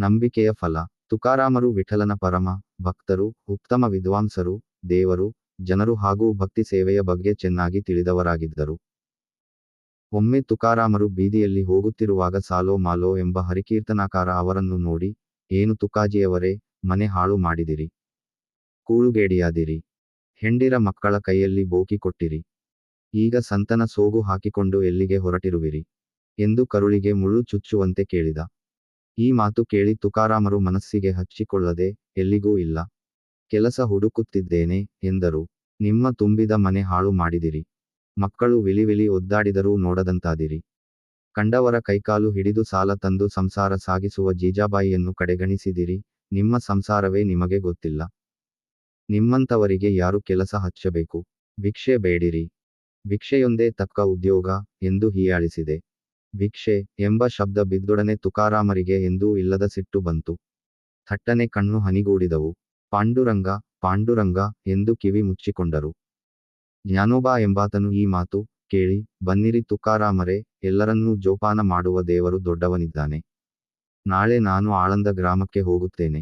ನಂಬಿಕೆಯ ಫಲ, ತುಕಾರಾಮರು ವಿಠಲನ ಪರಮ, ಭಕ್ತರು, ಉತ್ತಮ ವಿದ್ವಾಂಸರು, ದೇವರು, ಜನರು ಹಾಗೂ ಭಕ್ತಿ ಸೇವೆಯ ಬಗ್ಗೆ ಚೆನ್ನಾಗಿ ತಿಳಿದವರಾಗಿದ್ದರು. ಒಮ್ಮೆ ತುಕಾರಾಮರು ಬೀದಿಯಲ್ಲಿ ಹೋಗುತ್ತಿರುವಾಗ ಸಾಲೋ ಮಾಲೋ ಎಂಬ ಹರಿಕೀರ್ತನಾಕಾರ ಅವರನ್ನು ನೋಡಿ, ಏನು ತುಕಾಜಿಯವರೇ, ಮನೆ ಹಾಳು ಮಾಡಿದಿರಿ. ಕೂಳುಗೇಡಿಯಾದಿರಿ ಹೆಂಡಿರ ಮಕ್ಕಳ ಕೈಯಲ್ಲಿ ಬೋಕಿ ಕೊಟ್ಟಿರಿ. ಈಗ ಸಂತನ ಸೋಗು ಹಾಕಿಕೊಂಡು ಎಲ್ಲಿಗೆ ಹೊರಟಿರುವಿರಿ? ಎಂದು ಕರುಳಿಗೆ ಮುಳ್ಳು ಚುಚ್ಚುವಂತೆ ಕೇಳಿದ. ಈ ಮಾತು ಕೇಳಿ ತುಕಾರಾಮರು ಮನಸ್ಸಿಗೆ ಹಚ್ಚಿಕೊಳ್ಳದೆ, ಎಲ್ಲಿಗೂ ಇಲ್ಲ. ಕೆಲಸ ಹುಡುಕುತ್ತಿದ್ದೇನೆ, ಎಂದರು. ನಿಮ್ಮ ತುಂಬಿದ ಮನೆ ಹಾಳು ಮಾಡಿದಿರಿ. ಮಕ್ಕಳು ವಿಲಿವಿಲಿ ಒದ್ದಾಡಿದರೂ ನೋಡದಂತಾದಿರಿ. ಕಂಡವರ ಕೈಕಾಲು ಹಿಡಿದು ಸಾಲ ತಂದು ಸಂಸಾರ ಸಾಗಿಸುವ ಜೀಜಾಬಾಯಿಯನ್ನು ಕಡೆಗಣಿಸಿದಿರಿ. ನಿಮ್ಮ ಸಂಸಾರವೇ ನಿಮಗೆ ಗೊತ್ತಿಲ್ಲ. ನಿಮ್ಮಂತವರಿಗೆ ಯಾರು ಕೆಲಸ ಹಚ್ಚಬೇಕು? ಭಿಕ್ಷೆ ಬೇಡಿರಿ. ಭಿಕ್ಷೆಯೊಂದೇ ತಕ್ಕ ಉದ್ಯೋಗ, ಎಂದು ಹೀಯಾಳಿಸಿದೆ. ಭಿಕ್ಷೆ ಎಂಬ ಶಬ್ದ ಬಿದ್ದೊಡನೆ ತುಕಾರಾಮರಿಗೆ ಎಂದೂ ಇಲ್ಲದ ಸಿಟ್ಟು ಬಂತು. ಥಟ್ಟನೆ ಕಣ್ಣು ಹನಿಗೂಡಿದವು. ಪಾಂಡುರಂಗ ಪಾಂಡುರಂಗ ಎಂದು ಕಿವಿ ಮುಚ್ಚಿಕೊಂಡರು. ಜ್ಞಾನೋಬಾ ಎಂಬಾತನು ಈ ಮಾತು ಕೇಳಿ, ಬನ್ನಿರಿ ತುಕಾರಾಮರೇ, ಎಲ್ಲರನ್ನೂ ಜೋಪಾನ ಮಾಡುವ ದೇವರು ದೊಡ್ಡವನಿದ್ದಾನೆ. ನಾಳೆ ನಾನು ಆಳಂದ ಗ್ರಾಮಕ್ಕೆ ಹೋಗುತ್ತೇನೆ.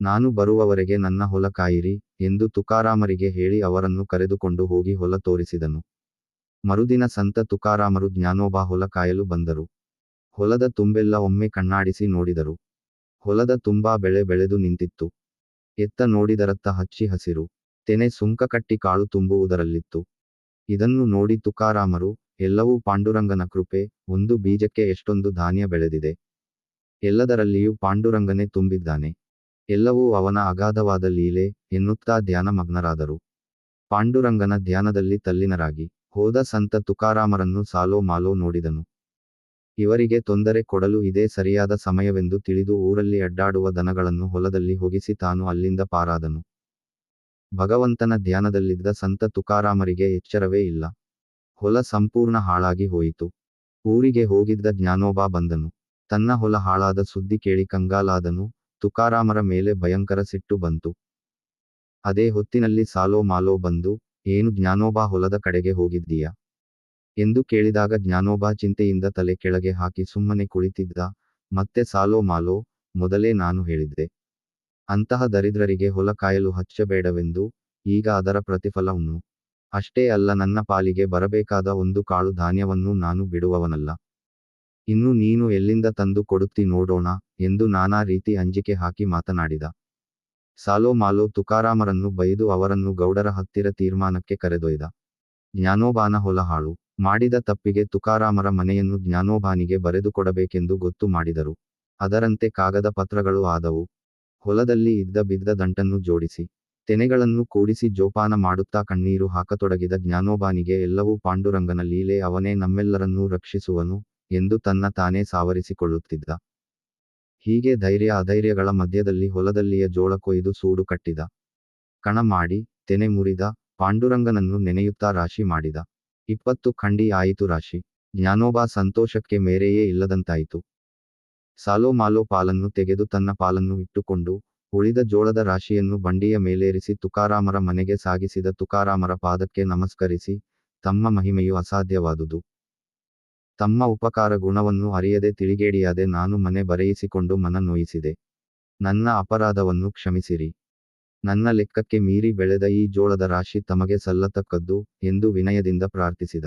ನಾನು ಬರುವವರೆಗೆ ನನ್ನ ಹೊಲ ಕಾಯಿರಿ ಎಂದು ತುಕಾರಾಮರಿಗೆ ಹೇಳಿ ಅವರನ್ನು ಕರೆದುಕೊಂಡು ಹೋಗಿ ಹೊಲ ತೋರಿಸಿದನು. ಮರುದಿನ ಸಂತ ತುಕಾರಾಮರು ಜ್ಞಾನೋಬ ಹೊಲ ಕಾಯಲು ಬಂದರು. ಹೊಲದ ತುಂಬೆಲ್ಲ ಒಮ್ಮೆ ಕಣ್ಣಾಡಿಸಿ ನೋಡಿದರು. ಹೊಲದ ತುಂಬಾ ಬೆಳೆ ಬೆಳೆದು ನಿಂತಿತ್ತು. ಎತ್ತ ನೋಡಿದರತ್ತ ಹಚ್ಚಿ ಹಸಿರು, ತೆನೆ ಸುಂಕ ಕಟ್ಟಿ ಕಾಳು ತುಂಬುವುದರಲ್ಲಿತ್ತು. ಇದನ್ನು ನೋಡಿ ತುಕಾರಾಮರು, ಎಲ್ಲವೂ ಪಾಂಡುರಂಗನ ಕೃಪೆ, ಒಂದು ಬೀಜಕ್ಕೆ ಎಷ್ಟೊಂದು ಧಾನ್ಯ ಬೆಳೆದಿದೆ. ಎಲ್ಲದರಲ್ಲಿಯೂ ಪಾಂಡುರಂಗನೇ ತುಂಬಿದ್ದಾನೆ. ಎಲ್ಲವೂ ಅವನ ಅಗಾಧವಾದ ಲೀಲೆ ಎನ್ನುತ್ತಾ ಧ್ಯಾನ ಮಗ್ನರಾದರು ಪಾಂಡುರಂಗನ ಧ್ಯಾನದಲ್ಲಿ ತಲ್ಲಿನರಾಗಿ. ಹೋದ ಸಂತ ತುಕಾರಾಮರನ್ನು ಸಾಲೋ ಮಾಲೋ ನೋಡಿದನು. ಇವರಿಗೆ ತೊಂದರೆ ಕೊಡಲು ಇದೇ ಸರಿಯಾದ ಸಮಯವೆಂದು ತಿಳಿದು ಊರಲ್ಲಿ ಅಡ್ಡಾಡುವ ದನಗಳನ್ನು ಹೊಲದಲ್ಲಿ ಹೊಗಿಸಿ ತಾನು ಅಲ್ಲಿಂದ ಪಾರಾದನು. ಭಗವಂತನ ಧ್ಯಾನದಲ್ಲಿದ್ದ ಸಂತ ತುಕಾರಾಮರಿಗೆ ಎಚ್ಚರವೇ ಇಲ್ಲ. ಹೊಲ ಸಂಪೂರ್ಣ ಹಾಳಾಗಿ ಹೋಯಿತು. ಊರಿಗೆ ಹೋಗಿದ್ದ ಜ್ಞಾನೋಬಾ ಬಂದನು. ತನ್ನ ಹೊಲ ಹಾಳಾದ ಸುದ್ದಿ ಕೇಳಿ ಕಂಗಾಲಾದನು. ತುಕಾರಾಮರ ಮೇಲೆ ಭಯಂಕರ ಸಿಟ್ಟು ಬಂತು. ಅದೇ ಹೊತ್ತಿನಲ್ಲಿ ಸಾಲೋ ಮಾಲೋ ಬಂದು ಏನು ಜ್ಞಾನೋಬಾ ಹೊಲದ ಕಡೆಗೆ ಹೋಗಿದ್ದೀಯ? ಎಂದು ಕೇಳಿದಾಗ ಜ್ಞಾನೋಬಾ ಚಿಂತೆಯಿಂದ ತಲೆ ಕೆಳಗೆ ಹಾಕಿ ಸುಮ್ಮನೆ ಕುಳಿತಿದ್ದ, ಮತ್ತೆ ಸಾಲೋ ಮಾಲೋ, ಮೊದಲೇ ನಾನು ಹೇಳಿದ್ದೆ. ಅಂತಹ ದರಿದ್ರರಿಗೆ ಹೊಲ ಕಾಯಲು ಹಚ್ಚಬೇಡವೆಂದು, ಈಗ ಅದರ ಪ್ರತಿಫಲ ಅಷ್ಟೇ ಅಲ್ಲ, ನನ್ನ ಪಾಲಿಗೆ ಬರಬೇಕಾದ ಒಂದು ಕಾಳು ಧಾನ್ಯವನ್ನೂ ನಾನು ಬಿಡುವವನಲ್ಲ. ಇನ್ನು ನೀನು ಎಲ್ಲಿಂದ ತಂದು ಕೊಡುತ್ತಿ ನೋಡೋಣ, ಎಂದು ನಾನಾ ರೀತಿ ಅಂಜಿಕೆ ಹಾಕಿ ಮಾತನಾಡಿದ. ಸಾಲೋ ಮಾಲೋ ತುಕಾರಾಮರನ್ನು ಬೈದು ಅವರನ್ನು ಗೌಡರ ಹತ್ತಿರ ತೀರ್ಮಾನಕ್ಕೆ ಕರೆದೊಯ್ದ. ಜ್ಞಾನೋಬಾನ ಹೊಲಹಾಳು ಮಾಡಿದ ತಪ್ಪಿಗೆ ತುಕಾರಾಮರ ಮನೆಯನ್ನು ಜ್ಞಾನೋಬಾನಿಗೆ ಬರೆದುಕೊಡಬೇಕೆಂದು ಗೊತ್ತು ಮಾಡಿದರು. ಅದರಂತೆ ಕಾಗದ ಪತ್ರಗಳು ಆದವು. ಹೊಲದಲ್ಲಿ ಇದ್ದ ಬಿದ್ದ ದಂಟನ್ನು ಜೋಡಿಸಿ. ತೆನೆಗಳನ್ನು ಕೂಡಿಸಿ ಜೋಪಾನ ಮಾಡುತ್ತಾ ಕಣ್ಣೀರು ಹಾಕತೊಡಗಿದ ಜ್ಞಾನೋಬಾನಿಗೆ ಎಲ್ಲವೂ ಪಾಂಡುರಂಗನ ಲೀಲೆ ಅವನೇ ನಮ್ಮೆಲ್ಲರನ್ನೂ ರಕ್ಷಿಸುವನು ಎಂದು ತನ್ನ ತಾನೇ ಸಾವರಿಸಿಕೊಳ್ಳುತ್ತಿದ್ದ. ಹೀಗೆ ಧೈರ್ಯ ಅಧೈರ್ಯಗಳ ಮಧ್ಯದಲ್ಲಿ ಹೊಲದಲ್ಲಿಯ ಜೋಳ ಕೊಯ್ದು ಸೂಡು ಕಟ್ಟಿದ. ಕಣ ಮಾಡಿ, ತೆನೆ ಮುರಿದ, ಪಾಂಡುರಂಗನನ್ನು ನೆನೆಯುತ್ತಾ ರಾಶಿ ಮಾಡಿದ. ಇಪ್ಪತ್ತು ಖಂಡಿ ಆಯಿತು ರಾಶಿ. ಜ್ಞಾನೋಬಾ ಸಂತೋಷಕ್ಕೆ ಮೇರೆಯೇ ಇಲ್ಲದಂತಾಯಿತು. ಸಾಲೋ ಮಾಲೋ ಪಾಲನ್ನು ತೆಗೆದು ತನ್ನ ಪಾಲನ್ನು ಇಟ್ಟುಕೊಂಡು, ಉಳಿದ ಜೋಳದ ರಾಶಿಯನ್ನು ಬಂಡಿಯ ಮೇಲೇರಿಸಿ ತುಕಾರಾಮರ ಮನೆಗೆ ಸಾಗಿಸಿದ ತುಕಾರಾಮರ ಪಾದಕ್ಕೆ ನಮಸ್ಕರಿಸಿ, ತಮ್ಮ ಮಹಿಮೆಯು ಅಸಾಧ್ಯವಾದುದು. ತಮ್ಮ ಉಪಕಾರ ಗುಣವನ್ನು ಅರಿಯದೆ ತಿಳಿಗೇಡಿಯಾದೆ ನಾನು ಮನೆ ಬರೆಯಿಸಿಕೊಂಡು ಮನ ನೋಯಿಸಿದೆ. ನನ್ನ ಅಪರಾಧವನ್ನು ಕ್ಷಮಿಸಿರಿ. ನನ್ನ ಲೆಕ್ಕಕ್ಕೆ ಮೀರಿ ಬೆಳೆದ ಈ ಜೋಳದ ರಾಶಿ ತಮಗೆ ಸಲ್ಲತಕ್ಕದ್ದು ಎಂದು ವಿನಯದಿಂದ ಪ್ರಾರ್ಥಿಸಿದ.